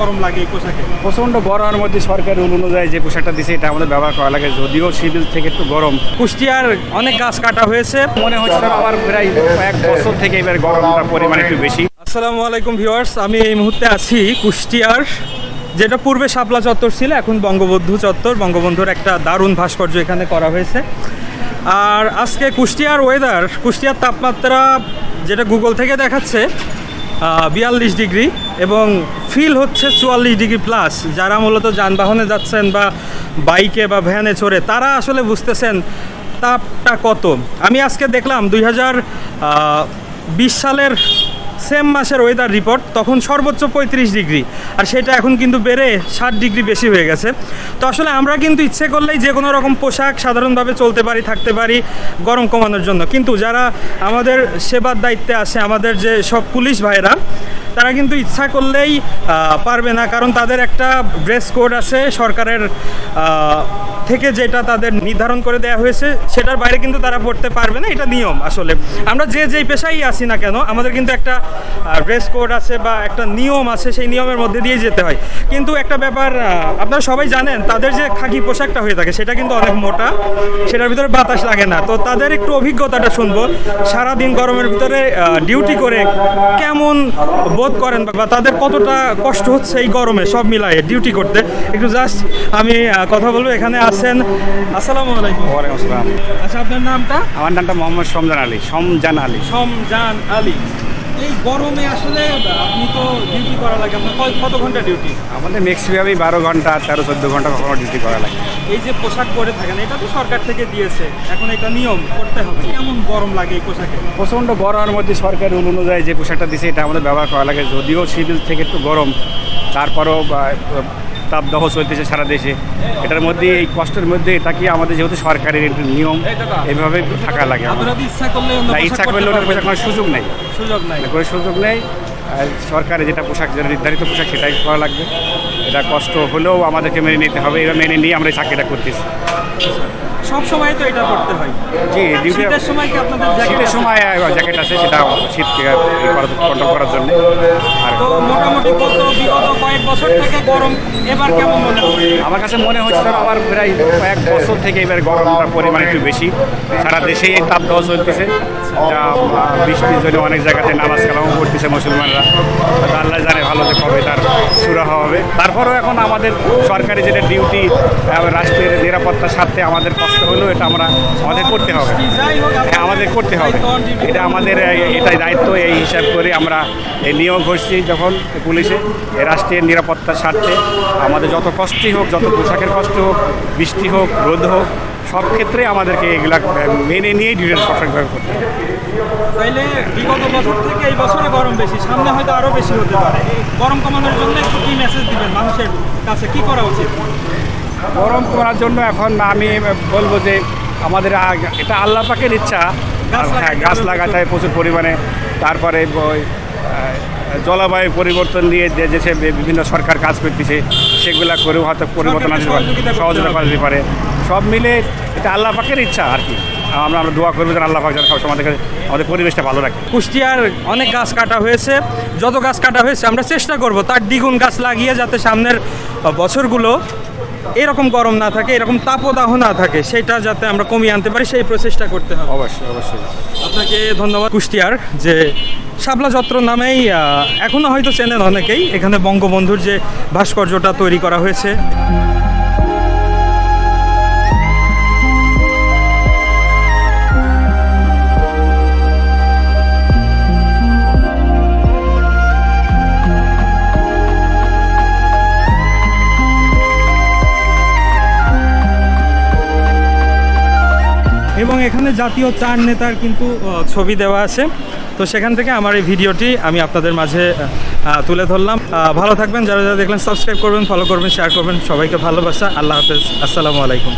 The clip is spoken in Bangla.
গরম লাগে এই পোশাকে? প্রচণ্ড গরমের মধ্যে সরকার রুল অনুযায়ী যে পোশাকটা দিছে এটা আমাদের ব্যবহার করা লাগে। যদিও সিভিল থেকে একটু গরম। কুষ্টিয়ার অনেক গাছ কাটা হয়েছে। মনে হচ্ছে আমার প্রায় কয়েক বছর থেকে এবার গরমটার পরিমাণ একটু বেশি। আসসালামু আলাইকুম ভিউয়ার্স আমি এই মুহূর্তে আছি কুষ্টিয়ার যেটা পূর্বে শাপলা চত্বর ছিল এখন বঙ্গবন্ধু চত্বর। বঙ্গবন্ধুর একটা দারুণ ভাস্কর্য এখানে করা হয়েছে। আর আজকে কুষ্টিয়ার ওয়েদার কুষ্টিয়ার তাপমাত্রা যেটা গুগল থেকে দেখাচ্ছে বিয়াল্লিশ ডিগ্রি এবং ফিল হচ্ছে চুয়াল্লিশ ডিগ্রি প্লাস। যারা মূলত যানবাহনে যাচ্ছেন বা বাইকে বা ভ্যানে চড়ে, তারা আসলে বুঝতেছেন তাপটা কত। আমি আজকে দেখলাম দুই হাজার বিশ সালের সেম মাসের ওয়েদার রিপোর্ট তখন সর্বোচ্চ পঁয়ত্রিশ ডিগ্রি। আর সেটা এখন কিন্তু বেড়ে ষাট ডিগ্রি বেশি হয়ে গেছে। তো আসলে আমরা কিন্তু ইচ্ছে করলেই যে কোনো রকম পোশাক সাধারণভাবে চলতে পারি, থাকতে পারি, গরম কমানোর জন্য। কিন্তু যারা আমাদের সেবার দায়িত্বে আছে, আমাদের যে সব পুলিশ ভাইরা তারা কিন্তু ইচ্ছা করলেই পারবে না, কারণ তাদের একটা ড্রেস কোড আছে সরকারের থেকে যেটা তাদের নির্ধারণ করে দেওয়া হয়েছে, সেটার বাইরে কিন্তু তারা পড়তে পারবে না, এটা নিয়ম আসলে। আমরা যে যেই পেশাই আসি না কেন, আমাদের কিন্তু একটা ড্রেস কোড আছে বা একটা নিয়ম আছে, সেই নিয়মের মধ্যে দিয়ে যেতে হয়। কিন্তু একটা ব্যাপার আপনারা সবাই জানেন, তাদের যে খাকি পোশাকটা হয়ে থাকে, সেটা কিন্তু অনেক মোটা, সেটার ভিতরে বাতাস লাগে না। তো তাদের একটু অভিজ্ঞতাটা শুনব, সারাদিন গরমের ভিতরে ডিউটি করে কেমন বোধ করেন বা তাদের কতটা কষ্ট হচ্ছে এই গরমে সব মিলায়ে ডিউটি করতে। একটু জাস্ট আমি কথা বলব। এখানে আছেন আসসালামু আলাইকুম। ওয়ালাইকুম আসসালাম। আচ্ছা আপনার নামটা? আমার নামটা মোহাম্মদ সমজান আলী সমজান আলী। সমজান আলী। এই গরমে আসলে আপনি তো ডিউটি করা লাগে আপনার কত ঘণ্টা ডিউটি আমাদের ম্যাক্সিমামই বারো ঘণ্টা তেরো চোদ্দ ঘণ্টা কখনো ডিউটি করা লাগে। এই যে পোশাক পরে থাকেন এটা তো সরকার থেকে দিয়েছে এখন এটা নিয়ম করতে হবে। কেমন গরম লাগে এই পোশাকে? প্রচণ্ড গরমের মধ্যে সরকার রুল অনুযায়ী যে পোশাকটা দিছে এটা আমাদের ব্যবহার করা লাগে। যদিও সিভিল থেকে একটু গরম তারপরও তাপদাহ চলতেছে সারা দেশে। এটার মধ্যে এই কষ্টের মধ্যে এটাকে আমাদের যেহেতু সরকারের একটি নিয়ম এইভাবে থাকা লাগে না ইচ্ছা করলে ওটার পোশাক কোনো সুযোগ নেই। সুযোগ নেই। কোনো সুযোগ নেই। আর সরকারের যেটা পোশাক যেটা নির্ধারিত পোশাক সেটাই করা লাগবে। এটা কষ্ট হলেও আমাদেরকে মেনে নিতে হবে। এটা মেনে নিয়ে আমরা এই চাকরিটা করতেছি। সব সময় তো এটা করতে হয়। জি শীতের সময় কি আপনাদের শীতের সময় জ্যাকেট আছে সেটা শীতকে কন্ট্রোল করার জন্য। আর তো মোটামুটি কত বিগত কয়েক বছর থেকে গরম এবার কেমন মনে হয় আমার কাছে মনে হচ্ছে যেন আমার প্রায় কয়েক বছর থেকে এবার গরমটার পরিমাণ একটু বেশি। সারা দেশেই এই তাপদাহ চলতেছে। যা বৃষ্টির জন্য অনেক জায়গাতে নামাজ কালামও করতেছে মুসলমানরা আল্লাহ জানে ভালো যে কবে তার সুরাহা হবে। তারপরেও এখন আমাদের সরকারি যেটা ডিউটি রাষ্ট্রের নিরাপত্তার স্বার্থে আমাদের কষ্ট হলেও এটা আমরা আমাদের করতে হবে। হ্যাঁ আমাদের করতে হবে। এটা আমাদের, এটাই দায়িত্ব, এই হিসাব করে আমরা এই নিয়োগ হচ্ছি যখন পুলিশে রাষ্ট্রের নিরাপত্তার স্বার্থে। আমাদের যত কষ্টই হোক, যত পোশাকের কষ্ট হোক, বৃষ্টি হোক, রোদ হোক, সব ক্ষেত্রে আমাদেরকে এগুলা মেনে নিয়েই ডিউটি সঠিকভাবে করতে হবে। তাইলে বিগত বছর থেকে এই বছরে গরম বেশি, সামনে হয়তো আরও বেশি হতে পারে। গরম কমানোর জন্য একটু কি মেসেজ দিবেন মানুষের কাছে? কি করা উচিত? গরম করার জন্য এখন আমি বলব যে আমাদের এটা আল্লাহ পাকের ইচ্ছা। হ্যাঁ গাছ লাগাতে হয় প্রচুর পরিমাণে। তারপরে জলবায়ু পরিবর্তন নিয়ে যে দেশে বিভিন্ন সরকার কাজ করতেছে সেগুলা করেও হয়তো পরিবর্তন আসতে পারে সহযোগিতা করা যেতে পারে। সব মিলে এটা আল্লাহ পাকের ইচ্ছা আর কি। আমরা আমরা দোয়া করব যেন আল্লাহ পাক যেন সবসময় আমাদের আমাদের পরিবেশটা ভালো রাখে। কুষ্টিয়ার অনেক গাছ কাটা হয়েছে। যত গাছ কাটা হয়েছে আমরা চেষ্টা করব তার দ্বিগুণ গাছ লাগিয়ে যাতে সামনের বছরগুলো এরকম গরম না থাকে এরকম তাপদাহ না থাকে সেটা যাতে আমরা কমিয়ে আনতে পারি সেই প্রচেষ্টা করতে হবে। অবশ্যই অবশ্যই। আপনাকে ধন্যবাদ কুষ্টিয়ার যে শাপলা যত্র নামেই এখনও এখনও হয়তো চেনেন অনেকেই এখানে বঙ্গবন্ধুর যে ভাস্কর্যটা তৈরি করা হয়েছে। এখানে জাতীয় চার নেতার কিন্তু ছবি দেওয়া আছে। তো সেখান থেকে আমার এই ভিডিওটি আমি আপনাদের মাঝে তুলে ধরলাম। ভালো থাকবেন, যারা যারা দেখলেন সাবস্ক্রাইব করবেন ফলো করবেন শেয়ার করবেন, সবাইকে ভালোবাসা। আল্লাহ হাফেজ। আসসালামু আলাইকুম।